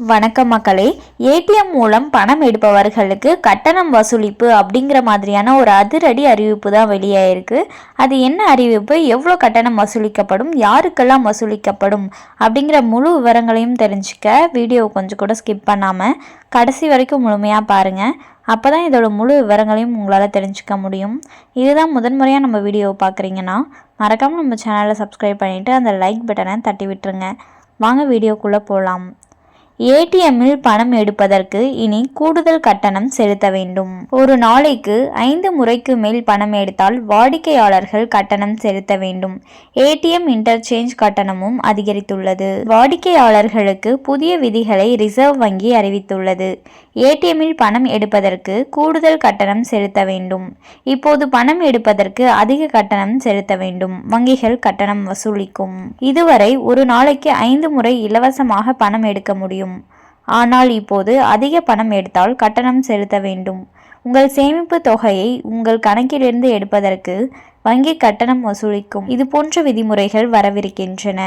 வணக்கம் மக்களே. ஏடிஎம் மூலம் பணம் எடுப்பவர்களுக்கு கட்டணம் வசூலிப்பு அப்படிங்கிற மாதிரியான ஒரு அதிரடி அறிவிப்பு தான் வெளியாயிருக்கு. அது என்ன அறிவிப்பு? எவ்வளோ கட்டணம் வசூலிக்கப்படும்? யாருக்கெல்லாம் வசூலிக்கப்படும்? அப்படிங்கிற முழு விவரங்களையும் தெரிஞ்சுக்க வீடியோ கொஞ்சம் கூட ஸ்கிப் பண்ணாமல் கடைசி வரைக்கும் முழுமையாக பாருங்கள் அப்போ தான் இதோட முழு விவரங்களையும் உங்களால் தெரிஞ்சுக்க முடியும். இதுதான் முதன்முறையாக நம்ம வீடியோவை பார்க்குறீங்கன்னா மறக்காமல் நம்ம சேனலை சப்ஸ்கிரைப் பண்ணிவிட்டு அந்த லைக் பட்டனை தட்டி விட்டுருங்க. வாங்க வீடியோக்குள்ளே போகலாம் ஏடிஎம்மில் பணம் எடுப்பதற்கு இனி கூடுதல் கட்டணம் செலுத்த வேண்டும். ஒரு நாளைக்கு ஐந்து முறைக்கு மேல் பணம் எடுத்தால் வாடிக்கையாளர்கள் கட்டணம் செலுத்த வேண்டும். ஏடிஎம் இன்டர்சேஞ்ச் கட்டணமும் அதிகரித்துள்ளது. வாடிக்கையாளர்களுக்கு புதிய விதிகளை ரிசர்வ் வங்கி அறிவித்துள்ளது. ஏடிஎம்மில் பணம் எடுப்பதற்கு கூடுதல் கட்டணம் செலுத்த வேண்டும். இப்போது பணம் எடுப்பதற்கு அதிக கட்டணம் செலுத்த வேண்டும். வங்கிகள் கட்டணம் வசூலிக்கும். இதுவரை ஒரு நாளைக்கு ஐந்து முறை இலவசமாக பணம் எடுக்க முடியும். ஆனால் இப்போது அதிக பணம் எடுத்தால் கட்டணம் செலுத்த வேண்டும். உங்கள் சேமிப்பு தொகையை உங்கள் கணக்கிலிருந்து எடுப்பதற்கு வங்கி கட்டணம் வசூலிக்கும். இது போன்ற விதிமுறைகள் வரவிருக்கின்றன.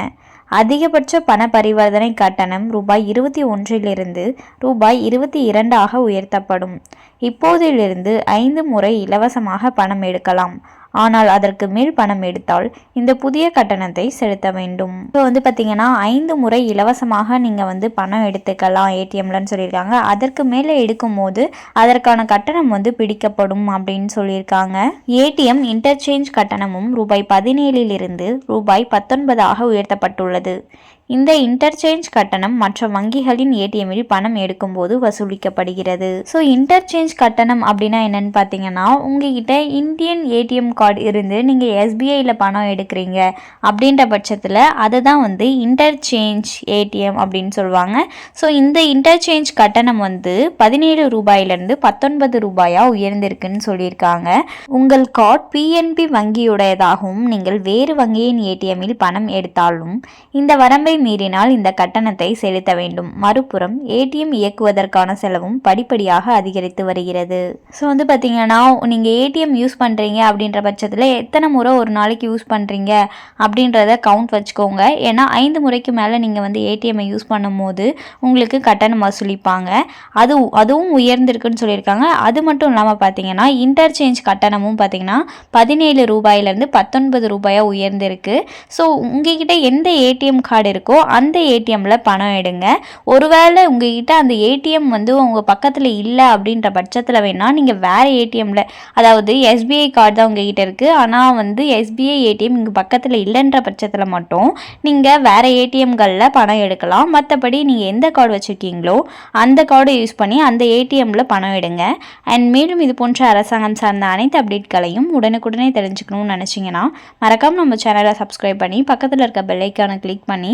அதிகபட்ச பண பரிவர்த்தனை கட்டணம் ரூபாய் இருபத்தி ஒன்றிலிருந்து ரூபாய் இருபத்தி இரண்டாக உயர்த்தப்படும். இப்போதிலிருந்து ஐந்து முறை இலவசமாக பணம் எடுக்கலாம். ஆனால் அதற்கு மேல் பணம் எடுத்தால் இந்த புதிய கட்டணத்தை செலுத்த வேண்டும். இப்போ வந்து பார்த்தீங்கன்னா ஐந்து முறை இலவசமாக நீங்கள் வந்து பணம் எடுத்துக்கலாம் ஏடிஎம்லன்னு சொல்லியிருக்காங்க. அதற்கு மேலே எடுக்கும்போது அதற்கான கட்டணம் வந்து பிடிக்கப்படும் அப்படின்னு சொல்லியிருக்காங்க. ஏடிஎம் இன்டர்சேஞ்ச் கட்டணமும் ரூபாய் பதினேழிலிருந்து ரூபாய் பத்தொன்பதாக உயர்த்தப்பட்டுள்ளது. இந்த இன்டர்சேஞ்ச் கட்டணம் மற்ற வங்கிகளின் ஏடிஎம்மில் பணம் எடுக்கும்போது வசூலிக்கப்படுகிறது. ஸோ இன்டர்சேஞ்ச் கட்டணம் அப்படின்னா என்னன்னு பார்த்தீங்கன்னா உங்ககிட்ட இந்தியன் ஏடிஎம் கார்டு இருந்து நீங்கள் எஸ்பிஐயில் பணம் எடுக்கிறீங்க அப்படின்ற பட்சத்தில் அதை தான் வந்து இன்டர்சேஞ்ச் ஏடிஎம் அப்படின்னு சொல்லுவாங்க. ஸோ இந்த இன்டர்சேஞ்ச் கட்டணம் வந்து பதினேழு ரூபாயிலிருந்து பத்தொன்பது ரூபாயாக உயர்ந்திருக்குன்னு சொல்லியிருக்காங்க. உங்கள் கார்டு பிஎன்பி வங்கியுடையதாகவும் நீங்கள் வேறு வங்கியின் ஏடிஎம்மில் பணம் எடுத்தாலும் இந்த வரம்பை மீறினால் இந்த கட்டணத்தை செலுத்த வேண்டும். மறுபுறம் ஏடிஎம் இயக்குவதற்கான செலவும் படிப்படியாக அதிகரித்து வருகிறது. ஸோ வந்து பார்த்தீங்கன்னா நீங்கள் ஏடிஎம் யூஸ் பண்ணுறீங்க அப்படின்ற பட்சத்தில் எத்தனை முறை ஒரு நாளைக்கு யூஸ் பண்ணுறீங்க அப்படின்றத கவுண்ட் வச்சுக்கோங்க. ஏன்னா ஐந்து முறைக்கு மேலே நீங்கள் வந்து ஏடிஎம்மை யூஸ் பண்ணும்போது உங்களுக்கு கட்டணம் வசூலிப்பாங்க. அது அதுவும் உயர்ந்திருக்குன்னு சொல்லியிருக்காங்க. அது மட்டும் இல்லாமல் பார்த்தீங்கன்னா இன்டர்சேஞ்ச் கட்டணமும் பார்த்தீங்கன்னா பதினேழு ரூபாயிலேருந்து பத்தொன்பது ரூபாயாக உயர்ந்திருக்கு. ஸோ உங்ககிட்ட எந்த ஏடிஎம் கார்டு இருக்கோ இருக்கோ அந்த ஏடிஎம்மில் பணம் எடுங்க. ஒருவேளை உங்ககிட்ட அந்த ஏடிஎம் வந்து உங்கள் பக்கத்தில் இல்லை அப்படின்ற பட்சத்தில் வேணால் நீங்கள் வேறு ஏடிஎம்மில் அதாவது எஸ்பிஐ கார்டு தான் உங்ககிட்ட இருக்குது ஆனால் வந்து எஸ்பிஐ ஏடிஎம் இங்கே பக்கத்தில் இல்லைன்ற பட்சத்தில் மட்டும் நீங்கள் வேறு ஏடிஎம்களில் பணம் எடுக்கலாம். மற்றபடி நீங்கள் எந்த கார்டு வச்சுருக்கீங்களோ அந்த கார்டை யூஸ் பண்ணி அந்த ஏடிஎம்மில் பணம் எடுங்க. அண்ட் மேலும் இது போன்ற அரசாங்கம் சார்ந்த அனைத்து அப்டேட்களையும் உடனுக்குடனே தெரிஞ்சுக்கணும்னு நினச்சிங்கன்னா மறக்காமல் நம்ம சேனலை சப்ஸ்கிரைப் பண்ணி பக்கத்தில் இருக்க பெல்லைக்கானை கிளிக் பண்ணி